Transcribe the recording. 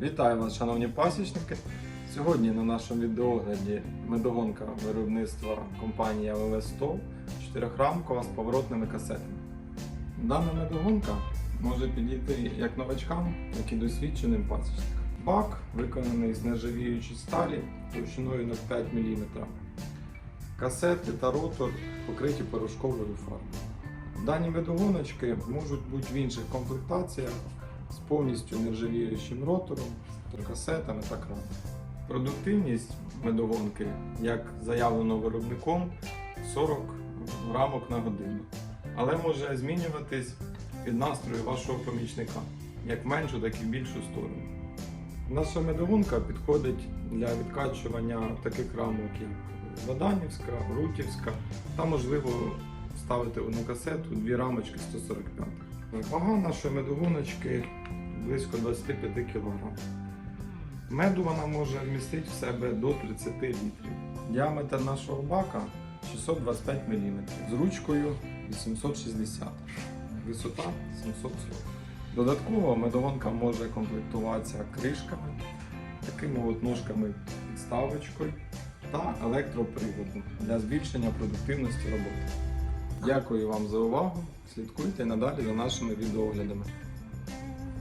Вітаю вас, шановні пасічники. Сьогодні на нашому відеогляді медогонка виробництва компанії АВВ 100 чотирьохрамкова з поворотними касетами. Дана медогонка може підійти як новачкам, так і досвідченим пасічникам. Бак виконаний з нержавіючої сталі товщиною 0,5 мм. Касети та ротор покриті порошковою фарбою. Дані медогоночки можуть бути в інших комплектаціях з повністю нержавіючим ротором, касетами та краном. Продуктивність медогонки, як заявлено виробником, 40 рамок на годину. Але може змінюватись від настрою вашого помічника, як в меншу, так і в більшу сторону. Наша медогонка підходить для відкачування таких рамок, як Баданівська, Рутівська та можливо ставити одну касету, дві рамочки 145. Вага нашої медогоночки близько 25 кг. Меду вона може вмістити в себе до 30 літрів. Діаметр нашого бака 625 мм з ручкою 860 висота 740 Додатково медогонка може комплектуватися кришками, такими от ножками підставочкою та електроприводом для збільшення продуктивності роботи. Дякую вам за увагу. Слідкуйте надалі за нашими відеоглядами.